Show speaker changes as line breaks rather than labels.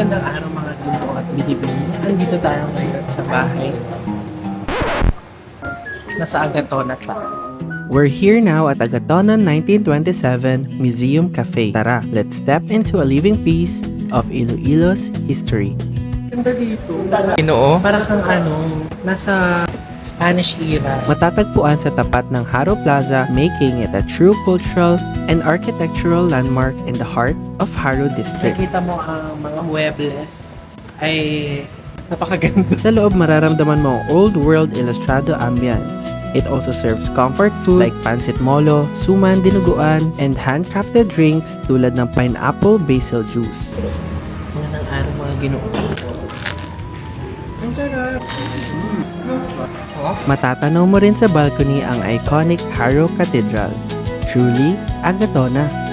magandang araw mga ginoo at bilibili. Nandito tayo ngayon sa bahay. Nasa Agatona tayo.
We're here now at Agatonan 1927 Museum Cafe. Tara, let's step into a living piece of Iloilo's history.
Ganda dito.
Ginoo?
Para kang ano, nasa Spanish era.
Matatagpuan sa tapat ng Haro Plaza, making it a true cultural and architectural landmark in the heart of Haro District.
Nakita mo ang mga muebles ay napakaganda.
Sa loob mararamdaman mo ang old world ilustrado ambience. It also serves comfort food like pancit molo, suman dinuguan, and handcrafted drinks tulad ng pineapple basil juice.
Magandang araw mga ginoo. Ang sarap.
Matatanaw mo rin sa balcony ang iconic Haro Cathedral. Truly, Agatona.